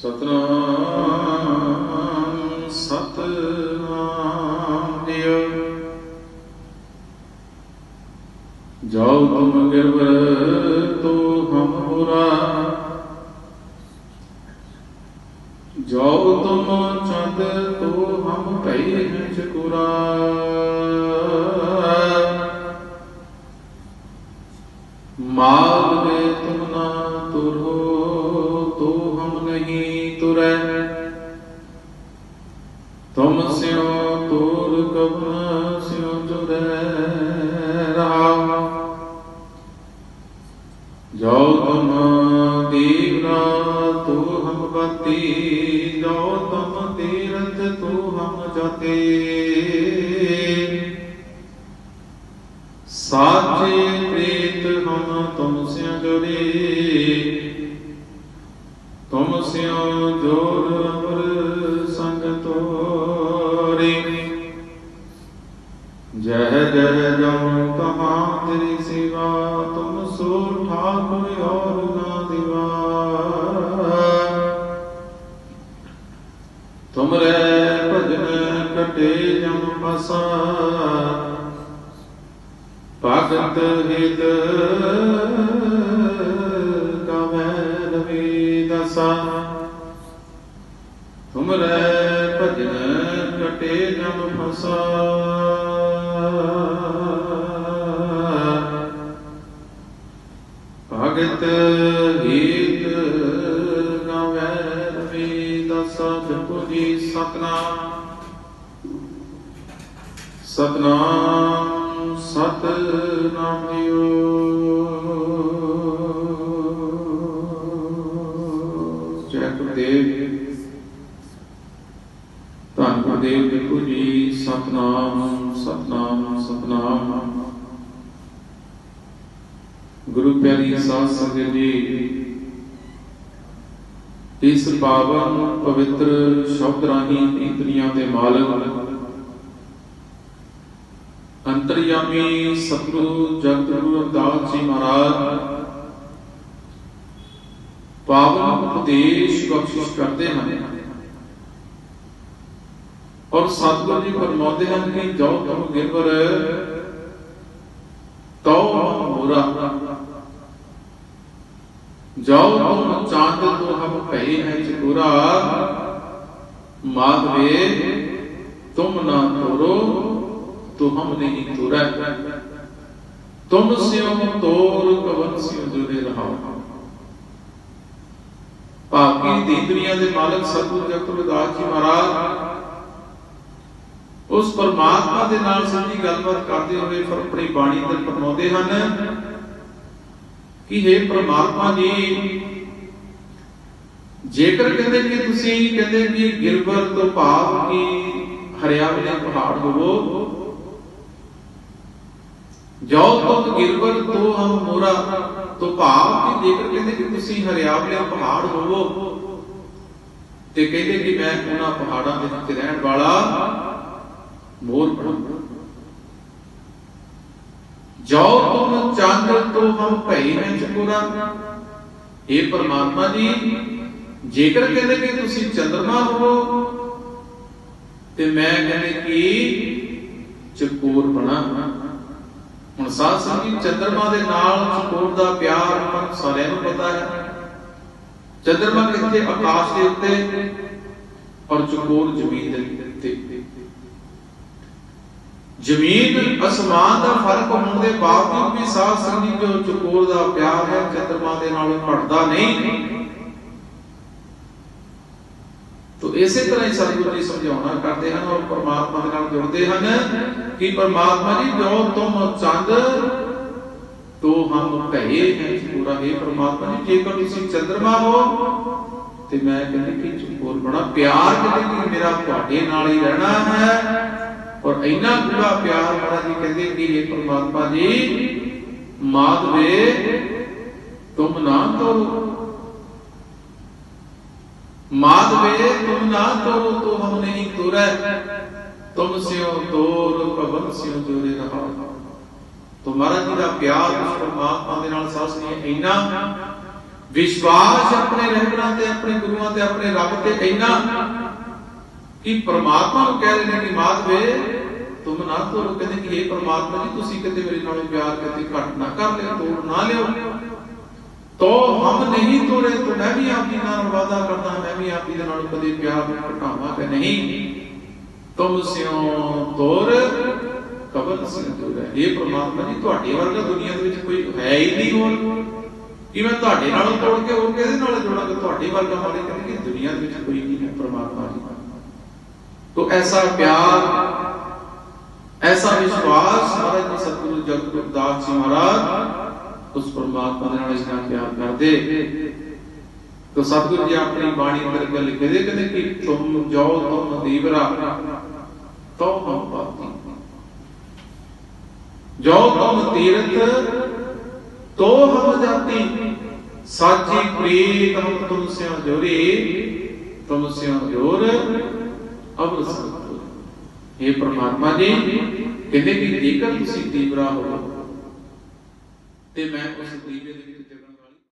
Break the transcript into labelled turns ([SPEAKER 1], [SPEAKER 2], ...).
[SPEAKER 1] ਸਤਨਾਮ ਸਤਨਾਮ ਦਿਓ ਜਾਉ ਤੁਮ ਗਿਰਵਰ ਤੋ ਹਮ ਪੁਰਾ ਜਾਉ ਤੁਮ ਚੰਦ ਤੋ ਹਮ ਭਈ ਹੈ ਚਕੁਰਾ ਮਾਲ ਤੁਰ ਕਬਨ ਸਿਓ ਜੁਰੈ ਰਹਾ ਜੋ ਤੁਮ ਦੀਵਨਾ ਤੂ ਹਮ ਬਤੀ ਜੋ ਤੁਮ ਤੀਰਥ ਤੂ ਹਮ ਜਾਤੇ ਸਾਚੇ ਪ੍ਰੀਤ ਹਮ ਤੁਮ ਸਿਓ ਜੁੜੇ ਤੁਮ ਸਿਓ ਜੋਰ ਅਮਰ ਜਹ ਜਹ ਜਮ ਕਹਾਂ ਤੇਰੀ ਸੇਵਾ, ਤੁਮ ਸੋ ਠਾਕੁਰ ਔਰ ਨਾ ਦਿਵਾ ਤੁਮਰੇ ਭਜਨ ਕਟੇ ਜਮ ਪਸਾ ਭਗਤ ਹਿਤ ਕਮੈ ਰਵੀ ਤੁਮਰੇ ਭਜਨ ਕਟੇ ਜਮ ਫਸਾ ਰਵੀ ਜੀ, ਸਤਨਾਮ। ਸਤਨਾਮ ਸਤਨਾਮ ਜੀਓ। ਜੈ ਗੁਰਦੇਵ। ਧੰਨ ਗੁਰਦੇਵ ਦੇਖੋ ਜੀ, ਸਤਨਾਮ ਸਤਨਾਮ ਸਤਨਾਮ। ਗੁਰੂ ਪਿਆਰੀ ਸਾਧ ਸੰਗਤ ਜੀ ਇਸ ਪਾਵਨ ਪਵਿੱਤਰ ਸ਼ਬਦ ਰਾਹੀਂ ਦੀ ਦੇ ਮਾਲਕ ਅੰਤਰਯਾਮੀ ਸਤਿਗੁਰੂ ਜਗਤ ਅਰਦਾਸ ਜੀ ਮਹਾਰਾਜ, ਪਾਵਨ ਉਪਦੇਸ਼ ਬਖਸ਼ਿਸ਼ ਕਰਦੇ ਹਨ ਔਰ ਸਤਿਗੁਰੂ ਜੀ ਫਰਮਾਉਂਦੇ ਹਨ ਕਿ ਜੋ ਤੁਮ ਗਿਰਵਰ ਤਉ ਮੋਰਾ। ਜੋ ਤੁਮ ਚਾਂਦ ਤੋ ਹਮ ਭਈ ਹੈ ਚਕੁਰਾ। ਮਾਧਵੇ, ਤੁਮ ਨਾ ਤੋਰੋ, ਤੋ ਨਹੀਂ ਤੁਰੈ। ਤੁਮ ਸਿਓ ਤੋਰ, ਕਵਨ ਸਿਓ ਜੁੜੇ ਰਹਾਓ। ਭਾਗੀ ਦੀ ਦੁਨੀਆ ਦੇ ਮਾਲਕ ਸਤਿਗੁਰੂ ਜਗਤ ਜੀ ਮਹਾਰਾਜ, ਉਸ ਪਰਮਾਤਮਾ ਦੇ ਨਾਲ ਸਿੱਧੀ ਗੱਲਬਾਤ ਕਰਦੇ ਹੋਏ ਫਿਰ ਆਪਣੀ ਬਾਣੀ ਤੇ ਫਰਮਾਉਂਦੇ ਹਨ। ਕਿ हे ਪਰਮਾਤਮਾ ਜੀ ਜੇਕਰ ਕਹਿੰਦੇ ਕਿ ਤੁਸੀਂ ਕਹਿੰਦੇ ਕਿ ਗਿਰਵਰ ਤੋਂ ਭਾਵ ਕਿ ਹਰਿਆਵਲੇ ਪਹਾੜ ਹੋਵੋ ਜੋ ਤੁਮ ਗਿਰਵਰ ਤੋਂ ਹਮ ਮੋਰਾ ਤੋਂ ਭਾਵ ਕਿ ਜੇਕਰ ਕਹਿੰਦੇ ਕਿ ਤੁਸੀਂ ਹਰਿਆਵਲੇ ਪਹਾੜ ਹੋਵੋ, ਤੇ ਕਹਿੰਦੇ ਕਿ ਮੈਂ ਉਹਨਾਂ ਪਹਾੜਾਂ ਦੇ ਵਿੱਚ ਰਹਿਣ ਵਾਲਾ ਮੋਰ ਬਣਾ ਜੋ ਤੁਮ ਚੰਦ ਤੋਂ ਹਮ ਭਈ ਹੈ ਚਕੁਰਾ। ਇਹ ਪਰਮਾਤਮਾ ਜੀ, ਜੇਕਰ ਕਹਿੰਦੇ ਕਿ ਤੁਸੀਂ ਚੰਦਰਮਾ ਹੋ ਤੇ ਮੈਂ ਕਹਿੰਦੇ ਕਿ ਚਕੋਰ ਬਣਾ। ਹੁਣ ਸਾਧ ਸੰਗਤ ਚੰਦਰਮਾ ਦੇ ਨਾਲ ਚਕੋਰ ਦਾ ਪਿਆਰ ਆਪਾਂ ਸਾਰਿਆਂ ਨੂੰ ਪਤਾ ਹੈ। ਚੰਦਰਮਾ ਕਿੱਥੇ? ਆਕਾਸ਼ ਦੇ ਉੱਤੇ ਔਰ ਚਕੋਰ ਜ਼ਮੀਨ ਦੇ ਉੱਤੇ। ਜ਼ਮੀਨ, ਅਸਮਾਨ ਦਾ ਫ਼ਰਕ ਹੋਣ ਦੇ ਬਾਵਜੂਦ ਵੀ ਸਾਧ ਸੰਗਤ ਜੋ ਚਕੋਰ ਦਾ ਪਿਆਰ ਹੈ ਚੰਦਰਮਾ ਦੇ ਨਾਲ ਘਟਦਾ ਨਹੀਂ। ਤੋ ਇਸੇ ਤਰ੍ਹਾਂ ਹੀ ਸਤਿਗੁਰੂ ਜੀ ਸਮਝਾਉਣਾ ਕਰਦੇ ਹਨ ਔਰ ਪਰਮਾਤਮਾ ਦੇ ਨਾਲ ਜੁੜਦੇ ਹਨ ਕਿ ਪਰਮਾਤਮਾ ਜੀ, ਜੋ ਤੁਮ ਚੰਦ, ਤੋ ਹਮ ਭਏ ਹੈ। ਪੂਰਾ ਹੈ ਪਰਮਾਤਮਾ ਜੀ, ਜੇਕਰ ਤੁਸੀਂ ਚੰਦਰਮਾ ਹੋ, ਤੇ ਮੈਂ ਕਹਿੰਦੀ ਕਿ ਚੁਪੋਰ ਬੜਾ ਪਿਆਰ ਕਹਿੰਦੇ ਕਿ ਮੇਰਾ ਤੁਹਾਡੇ ਨਾਲ ਹੀ ਰਹਿਣਾ ਹੈ। ਔਰ ਇੰਨਾ ਪੂਰਾ ਪਿਆਰ ਮਹਾਰਾਜ ਜੀ ਕਹਿੰਦੇ ਕਿ ਇਹ ਪਰਮਾਤਮਾ ਜੀ ਮਾਧਵੇ ਤੁਮ ਨਾ ਤੋਰੋ ਮਾਧਵੇ ਤੁਮ ਨਾ ਤੋਰੋ ਤੋ ਹਮ ਨਹੀਂ ਤੁਰੈ। ਤੁਮ ਸਿਓ ਤੋਰ ਪਵਨ ਸਿਓ ਜੋਰੇ ਰਹਾ। ਤੋ ਮਹਾਰਾਜ ਜੀ ਦਾ ਪਿਆਰ ਉਸ ਪਰਮਾਤਮਾ ਦੇ ਨਾਲ ਸਾਸ ਨੇ ਇੰਨਾ ਵਿਸ਼ਵਾਸ ਆਪਣੇ ਰਹਿਬਰਾਂ ਤੇ, ਆਪਣੇ ਗੁਰੂਆਂ ਤੇ, ਆਪਣੇ ਰੱਬ ਤੇ ਇੰਨਾ ਕਿ ਪ੍ਰਮਾਤਮਾ ਨੂੰ ਕਹਿ ਰਹੇ ਨੇ ਕਿ ਮਾਧਵੇ ਲੋਕ ਨਾ ਤੋੜੋ ਕਹਿੰਦੇ ਕਿ ਇਹ ਪ੍ਰਮਾਤਮਾ ਜੀ, ਤੁਸੀਂ ਕਿਤੇ ਮੇਰੇ ਨਾਲ ਪਿਆਰ ਕਿਤੇ ਘਟ ਨਾ ਕਰ ਲਿਓ, ਤੋੜ ਨਾ ਲਿਓ। ਤੋ ਹਮ ਨਹੀਂ ਤੋੜੇ ਤੋ ਮੈਂ ਵੀ ਆਪੀ ਨਾਲ ਵਾਦਾ ਕਰਦਾ, ਮੈਂ ਵੀ ਆਪੀ ਨਾਲ ਕਦੇ ਪਿਆਰ ਨਾ ਘਟਾਵਾਂ ਕਿ ਨਹੀਂ। ਤੁਮ ਸਿਓ ਤੋਰ, ਕਬਰ ਸਿਓ ਤੋਰ। ਇਹ ਪ੍ਰਮਾਤਮਾ ਜੀ, ਤੁਹਾਡੇ ਵਰਗਾ ਦੁਨੀਆ ਦੇ ਵਿੱਚ ਕੋਈ ਹੈ ਹੀ ਨਹੀਂ ਹੋਰ। ਕਿ ਮੈਂ ਤੁਹਾਡੇ ਨਾਲ ਤੋੜ ਕੇ ਹੋਰ ਕਿਸੇ ਨਾਲ ਜੋੜਾਂਗਾ ਤੁਹਾਡੇ ਵਰਗਾ ਮਾਰੇ ਕਿ ਦੁਨੀਆ ਦੇ ਵਿੱਚ ਕੋਈ ਨਹੀਂ ਹੈ ਪ੍ਰਮਾਤਮਾ ਜੀ। ਤੋ ਐਸਾ ਪਿਆਰ ऐसा विश्वास महाराज सतगुरु जगदास जी महाराज उस परमात्मा ने नाल इतना प्यार कर दे। तो सतगुरु जी अपनी बाणी अंदर गल कहते कहते कि तुम जाओ, तुम देवरा तो हम पाती जो तुम तीर्थ तो हम जाती। साची प्रीत, हम तुमसे जोरी तुमसे ज़ोर, अब सतगुरु। हे परमात्मा जी ਕਹਿੰਦੇ ਕਿ ਜੇਕਰ ਤੁਸੀਂ ਤੀਵਰਾ ਹੋ ਤੇ ਮੈਂ ਉਸ ਦੀਵੇ ਦੇ ਵਿੱਚ